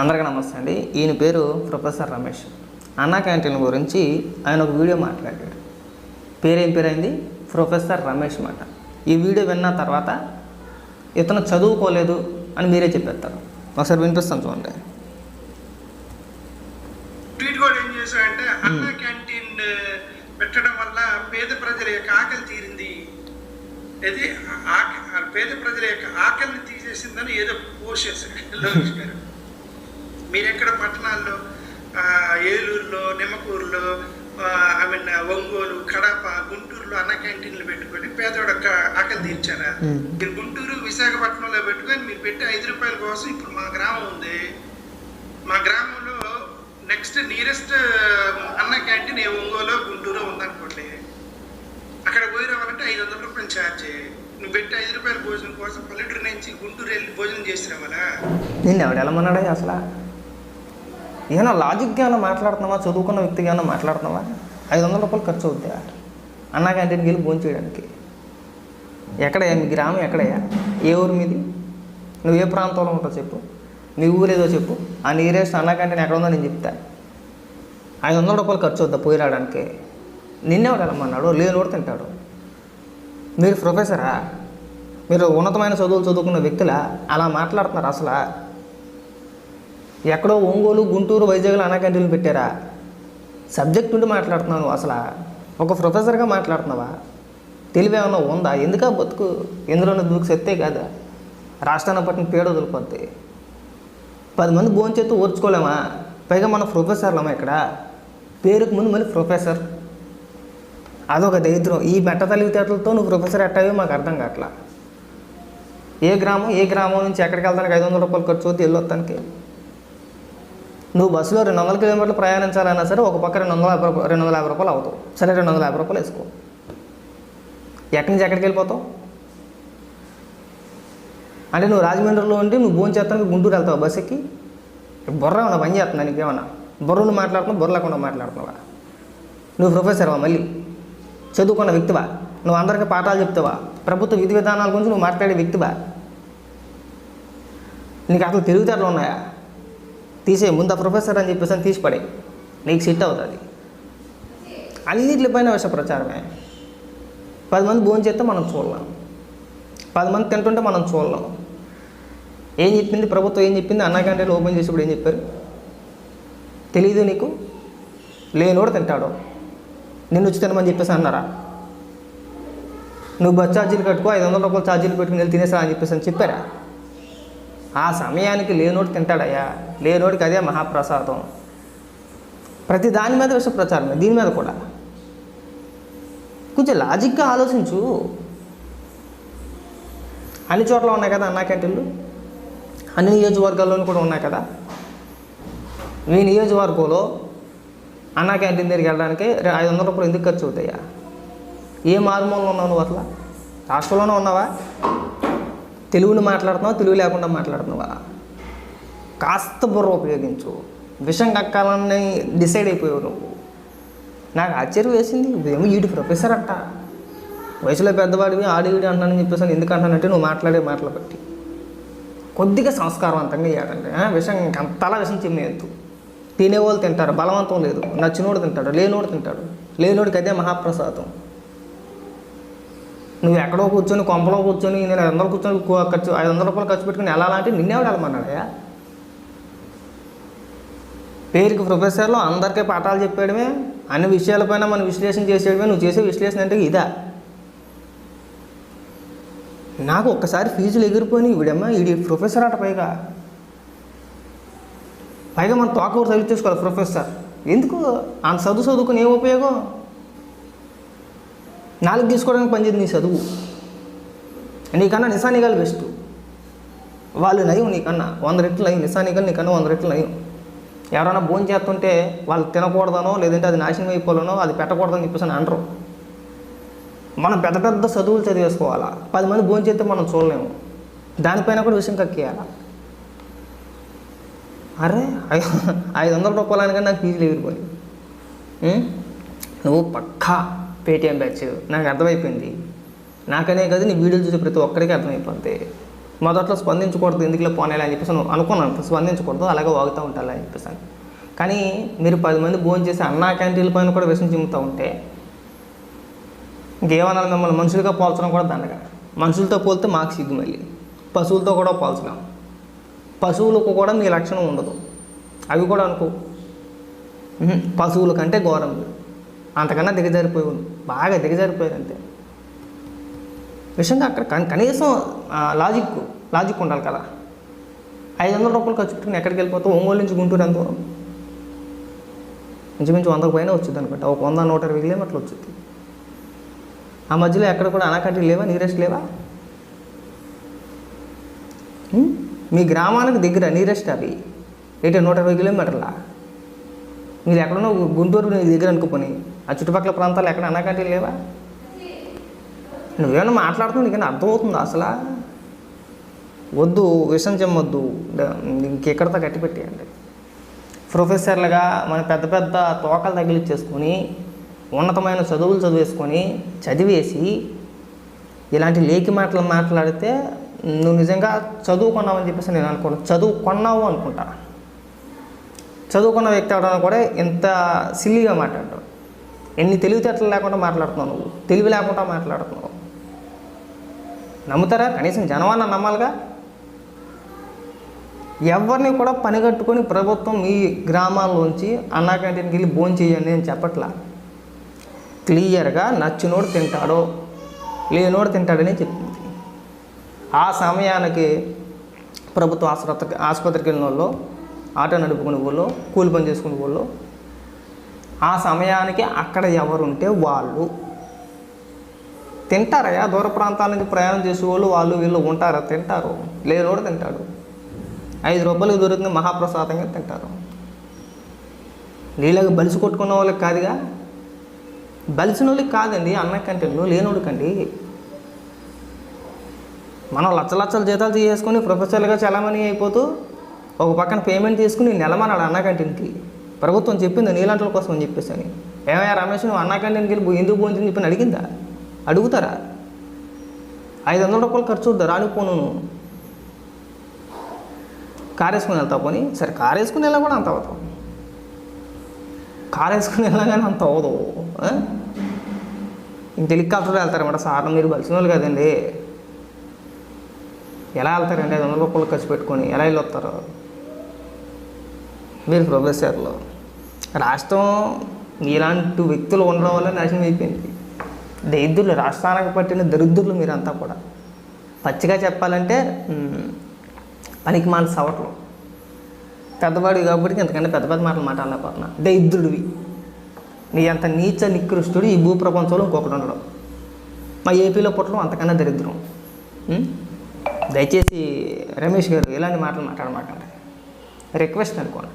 అందరికీ నమస్తే అండి. ఈయన పేరు ప్రొఫెసర్ రమేష్. అన్నా క్యాంటీన్ గురించి ఆయన ఒక వీడియో మాట్లాడాడు. పేరేం పేరైంది? ప్రొఫెసర్ రమేష్ మాట. ఈ వీడియో విన్న తర్వాత ఇతను చదువుకోలేదు అని మీరే చెప్పేస్తారు. ఒకసారి వినిపిస్తాను చూడండి. ట్వీట్ కూడా ఏం చేశాడంటే అన్న క్యాంటీన్ పెట్టడం వల్ల పేద ప్రజల యొక్క ఆకలి తీరింది. ఇది పేద ప్రజల యొక్క ఆకలిని తీసేసిందని ఏదో పోస్ట్ చేశాడు. లోకేష్ గారు. మీరెక్కడ పట్టణాల్లో ఏలూరులో నిమ్మకూరులో ఐ మీన్ ఒంగోలు కడప గుంటూరులో అన్న క్యాంటీన్లు పెట్టుకొని పేదోడు ఆకలి తీర్చారా. మీరు గుంటూరు విశాఖపట్నంలో పెట్టుకొని మీరు పెట్టే ఐదు రూపాయల కోసం ఇప్పుడు మా గ్రామం ఉంది. మా గ్రామంలో నెక్స్ట్ నియరెస్ట్ అన్న క్యాంటీన్ ఏ ఒంగోలో గుంటూరు ఉందనుకోండి. అక్కడ పోయి రావాలంటే ఐదు వందల రూపాయలు ఛార్జ్ నువ్వు పెట్టి ఐదు రూపాయల భోజనం కోసం పల్లెటూరు నుంచి గుంటూరు వెళ్ళి భోజనం చేసి రావాలా నిన్ను ఎవడు వెళ్ళమన్నాడే అసలు? ఏమైనా లాజిక్గా ఏమైనా మాట్లాడుతున్నావా? చదువుకున్న వ్యక్తిగా ఏమైనా మాట్లాడుతున్నావా? ఐదు వందల రూపాయలు ఖర్చు అవుద్దా అన్నా క్యాంటీన్కి వెళ్ళి భోజనం చేయడానికి. ఎక్కడయ్యా? మీ గ్రామం ఎక్కడయ్యా? ఏ ఊరు మీది? నువ్వు ఏ ప్రాంతంలో ఉంటావు చెప్పు. మీ ఊరు ఏదో చెప్పు. ఆ నీరేస్ట్ అన్నా క్యాంటీన్ ఎక్కడ ఉందో నేను చెప్తా. ఐదు వందల రూపాయలు ఖర్చు అవుద్దా పోయి రావడానికి? నిన్నెవడు వెళ్ళమన్నాడు లేనోడు తింటాడు. మీరు ప్రొఫెసరా మీరు ఉన్నతమైన చదువులు చదువుకున్న వ్యక్తులా? అలా మాట్లాడుతున్నారు అసలు? ఎక్కడో ఒంగోలు గుంటూరు వైజాగ్లో అన్న పెట్టారా? సబ్జెక్ట్ ఉండి మాట్లాడుతున్నావు అసలు. ఒక ప్రొఫెసర్గా మాట్లాడుతున్నావా? తెలివేమన్నా ఉందా? ఎందుకా బతుకు? ఎందులో దూకి సెత్తే కాదా? రాష్ట్రాన్ని పట్టిన పేడ వదిలిపోద్ది పది మంది భోంచేత్తు ఓర్చుకోలేమా? పైగా మన ప్రొఫెసర్లమా ఇక్కడ? పేరుకు ముందు మళ్ళీ ప్రొఫెసర్. అదొక దరిద్రం. ఈ మెట్ట తెలివితేటలతో నువ్వు ప్రొఫెసర్ ఎట్టావో మాకు అర్థం కావట్లా. ఏ గ్రామం ఏ గ్రామం నుంచి ఎక్కడికి వెళ్తానికి ఐదు వందల రూపాయలు ఖర్చు అవుతుంది వెళ్ళొస్తానికి నువ్వు బస్సులో రెండు వందల కిలోమీటర్లు ప్రయాణించాలన్నా సరే ఒక పక్క రెండు వందల యాభై రూపాయలు రెండు వందల యాభై రూపాయలు అవుతావు. సరే రెండు వందల యాభై రూపాయలు వేసుకో. ఎక్కడి నుంచి ఎక్కడికి వెళ్ళిపోతావు? అంటే నువ్వు రాజమండ్రిలో ఉండి నువ్వు భోజనం చేస్తానికి గుంటూరు వెళ్తావు బస్ ఎక్కి బుర్ర ఏమన్నా పని చేస్తున్నా నీకేమన్నా? బుర్రలు మాట్లాడుతున్నావు? బుర్ర లేకుండా మాట్లాడుతున్నావా? నువ్వు ప్రొఫెసర్వా మళ్ళీ? చదువుకున్న వ్యక్తివా? నువ్వు అందరికీ పాఠాలు చెప్తావా? ప్రభుత్వ విధి విధానాల గురించి నువ్వు మాట్లాడే వ్యక్తివా? నీకు అసలు తెలివితేటలు ఉన్నాయా? తీసే ముందు ఆ ప్రొఫెసర్ అని చెప్పేసి అని తీసి పడే నీకు సెట్ అవుతుంది. అన్నిటిపైన విష ప్రచారమే. పది మంది భోజనం చేస్తే మనం చూడలేం. పది మంది తింటుంటే మనం చూడలేం. ఏం చెప్పింది? ప్రభుత్వం ఏం చెప్పింది? అన్నా క్యాంటీన్లు ఓపెన్ చేసేప్పుడు ఏం చెప్పారు? తెలీదు నీకు? లేనోడు తింటాడు. నిన్ను వచ్చి తినమని చెప్పేసి అన్నారా? నువ్వు బస్ ఛార్జీలు కట్టుకో ఐదు వందల రూపాయలు ఛార్జీలు పెట్టుకుని వెళ్ళి తినేసా అని చెప్పేసి అని చెప్పారా? ఆ సమయానికి లేనోడు తింటాడయ్యా లేనోడికి అదే మహాప్రసాదం. ప్రతి దాని మీద విష ప్రచారమే దీని మీద కూడా. కొంచెం లాజిక్గా ఆలోచించు. అన్ని చోట్ల ఉన్నాయి కదా అన్నా క్యాంటీన్లు? అన్ని నియోజకవర్గాల్లోనూ కూడా ఉన్నాయి కదా? మీ నియోజకవర్గంలో అన్నా క్యాంటీన్ దగ్గరికి వెళ్ళడానికి ఐదు వందల రూపాయలు ఎందుకు ఖర్చు అవుతాయా? ఏ మారుమూలలో ఉన్నావు నువ్వు అట్లా? రాష్ట్రంలోనే ఉన్నావా? తెలుగులో మాట్లాడుతున్నావా? తెలుగు లేకుండా మాట్లాడుతున్నావా? కాస్త బుర్ర ఉపయోగించు. విషం కక్కాలని డిసైడ్ అయిపోయావు నువ్వు. నాకు ఆశ్చర్యం వేసింది. ఏమో ఈడు ప్రొఫెసర్ అంట. వయసులో పెద్దవాడివి ఆడివిడి అంటానని చెప్పేసి ఎందుకు అంటానంటే నువ్వు మాట్లాడే మాటలు బట్టి కొద్దిగా సంస్కారవంతంగా ఇవ్వాలంటే విషం అంతలా విషం చిమ్మేయద్దు. తినేవాళ్ళు తింటారు. బలవంతం లేదు. నచ్చినోడు తింటాడు. లేనోడు తింటాడు. లేనోడికి అదే మహాప్రసాదం. నువ్వు ఎక్కడో కూర్చొని కొంపలో కూర్చొని నేను ఐదు వందలు కూర్చొని ఖర్చు ఐదు వందల రూపాయలు ఖర్చు పెట్టుకుని వెళ్ళాలంటే నిన్నేవాడు వెళ్ళమన్నాడయ్యా? పేరుకి ప్రొఫెసర్లో అందరికీ పాఠాలు చెప్పేయడమే అన్ని విషయాలపైన మనం విశ్లేషణ చేసేయడమే నువ్వు చేసే విశ్లేషణ అంటే ఇదా? నాకు ఒక్కసారి ఫీజులు ఎగిరిపోయి వీడమ్మా వీడి ప్రొఫెసర్ అట పైగా. పైగా మన తోకూరు ఊరు తగిలి ప్రొఫెసర్. ఎందుకు? అంత చదువు చదువుకుని ఏం ఉపయోగం? నాలుగు తీసుకోవడానికి పనిచేది నీ చదువు. నీకన్నా నిశానికాలు బెస్ట్ వాళ్ళు నయం నీకన్నా. వంద రెట్లు నయం. నిశానికాలు నీకన్నా వంద రెట్లు నయం. ఎవరైనా భోజనం చేస్తుంటే వాళ్ళు తినకూడదనో లేదంటే అది నాశనం అయిపోవాలనో అది పెట్టకూడదని చెప్పేసి అని అంటారు మనం పెద్ద పెద్ద చదువులు చదివేసుకోవాలా? పది మంది భోజనం చేస్తే మనం చూడలేము. దానిపైన కూడా విషయం కక్కేయాలా? అరే ఐదు వందల రూపాయలు అనగానే నాకు ఫీజులు ఎగిరిపోయి నువ్వు పక్కా పేటిఎం బ్యాచ్. నాకు అర్థమైపోయింది. నాకనే కదా నీ వీడియోలు చూసే ప్రతి ఒక్కరికి అర్థమైపోద్ది. మొదట్లో స్పందించకూడదు ఎందుకులో పోనేలా అని చెప్పేసి అనుకున్నాను స్పందించకూడదు అలాగే వాగుతూ ఉంటాను అని చెప్పేసి కానీ మీరు పది మంది భోజనం చేసి అన్నా క్యాంటీన్ల పైన కూడా విషయం చిమ్ముతూ ఉంటే ఇంకేమన్నా మిమ్మల్ని? మనుషులుగా పోల్చడం కూడా దండగా. మనుషులతో పోలితే మాకు సిగ్గు మళ్ళీ. పశువులతో కూడా పోల్చలేం. పశువులకు కూడా మీ లక్షణం ఉండదు. అవి కూడా అనుకో. పశువుల కంటే ఘోరం. అంతకన్నా దిగజారిపోయి బాగా దిగజారిపోయారు అంతే. విషయంగా అక్కడ కనీసం లాజిక్ లాజిక్ ఉండాలి కదా. ఐదు వందల రూపాయలు ఖర్చు పెట్టుకుని ఎక్కడికి వెళ్ళిపోతావు? ఒంగోలు నుంచి గుంటూరు ఎంత దూరం? ఇంచుమించు వందకు పైన వచ్చింది అనుకుంటా. ఒక వంద నూట ఇరవై కిలోమీటర్లు వచ్చింది ఆ మధ్యలో ఎక్కడ కూడా అనకట్టి లేవా? నీరెస్ట్ లేవా? మీ గ్రామానికి దగ్గర నీరెస్ట్ అవి? ఏంటి నూట ఇరవై కిలోమీటర్లా? మీరు ఎక్కడున్నా గుంటూరు దగ్గర అనుకోపోని. ఆ చుట్టుపక్కల ప్రాంతాలు ఎక్కడ అనాకంటి లేవా? నువ్వేమన్నా మాట్లాడుతున్నావు? నీకన్నా అర్థమవుతుందా అసలు? వద్దు విషం చెమ్మొద్దు ఇంకెక్కడితో గట్టి పెట్టేయండి. ప్రొఫెసర్లుగా మన పెద్ద పెద్ద తోకలు తగిలిచ్చేసుకొని ఉన్నతమైన చదువులు చదివేసుకొని చదివేసి ఇలాంటి లేకి మాటలు మాట్లాడితే నువ్వు నిజంగా చదువుకున్నావని చెప్పేసి నేను అనుకోను. చదువుకున్నావు అనుకుంటా. చదువుకున్న వ్యక్తి అవడానికి కూడా ఎంత సిల్లీగా మాట్లాడతావు ఎన్ని తెలివితేటలు లేకుండా మాట్లాడుతున్నావు నువ్వు? తెలివి లేకుండా మాట్లాడుతున్నావు. నమ్ముతారా? కనీసం జనమన్న నమ్మాలిగా? ఎవరిని కూడా పని కట్టుకొని ప్రభుత్వం మీ గ్రామాల్లోంచి అన్నా క్యాంటీన్కి వెళ్ళి భోజనం చేయండి అని చెప్పట్లా? క్లియర్గా నచ్చినోడు తింటాడో లేనోడు తింటాడని చెప్తుంది. ఆ సమయానికి ప్రభుత్వ ఆసుపత్రి ఆసుపత్రికి వెళ్ళిన వాళ్ళు ఆటో నడుపుకునే వాళ్ళు కూలి పని చేసుకునే వాళ్ళు ఆ సమయానికి అక్కడ ఎవరుంటే వాళ్ళు. తింటారయ్యా దూర ప్రాంతాల నుంచి ప్రయాణం చేసే వాళ్ళు వాళ్ళు వీళ్ళు ఉంటారా? తింటారు. లేనోడు తింటాడు. ఐదు రూపాయలకు దొరుకుతుంది మహాప్రసాదంగా తింటారు. నీళ్ళకి బలిసి కొట్టుకున్న వాళ్ళకి కాదుగా? బలిసిన వాళ్ళకి కాదండి అన్న కంటెంట్లు లేనోడుకండి మనం లచ్చ లచ్చల జీతాలు తీసేసుకొని ప్రొఫెసర్లుగా చలామణి అయిపోతూ ఒక పక్కన పేమెంట్ తీసుకుని నెలమన్నాడు అన్న క్యాంటీన్కి ప్రభుత్వం చెప్పింది నీలాంటి కోసం అని చెప్పేసి అని. ఏమయ్యా రమేష్ నువ్వు అన్నా క్యాంటీన్కి వెళ్ళి ఎందుకు పోయింది చెప్పి అడిగిందా? అడుగుతారా? ఐదు వందల రూపాయలు ఖర్చు వద్దా? రానిపోను కారు వేసుకుని వెళ్తావు పోనీ. సరే కారు వేసుకుని వెళ్ళా కూడా అంత అవుతావు కారు వేసుకుని వెళ్ళగానే అంత అవ్వదు. ఆ? ఇంక హెలికాప్టర్ వెళ్తారన్నమాట సార్ మీరు కలిసిన వాళ్ళు కదండి. ఎలా వెళ్తారండి? ఐదు వందల రూపాయలు ఖర్చు పెట్టుకొని ఎలా వెళ్ళొస్తారు మీరు ప్రొఫెసర్లు. రాష్ట్రం ఇలాంటి వ్యక్తులు ఉండడం వల్ల నాశనం అయిపోయింది. దరిద్రులు రాష్ట్రానికి పట్టిన దరిద్రులు మీరంతా కూడా. పచ్చిగా చెప్పాలంటే పనికి మాల సవట్లు. పెద్దవాడు కాబట్టి ఇంతకంటే పెద్ద పెద్ద మాటలు మాట్లాడలేకపోతున్నా. దరిద్రుడివి. నీ అంత నీచ నికృష్టుడు ఈ భూప్రపంచంలో ఇంకొకటి ఉండడం. మా ఏపీలో పుట్టడం అంతకన్నా దరిద్రం. దయచేసి రమేష్ గారు ఇలాంటి మాటలు మాట్లాడమాకండి. రిక్వెస్ట్ అనుకోండి.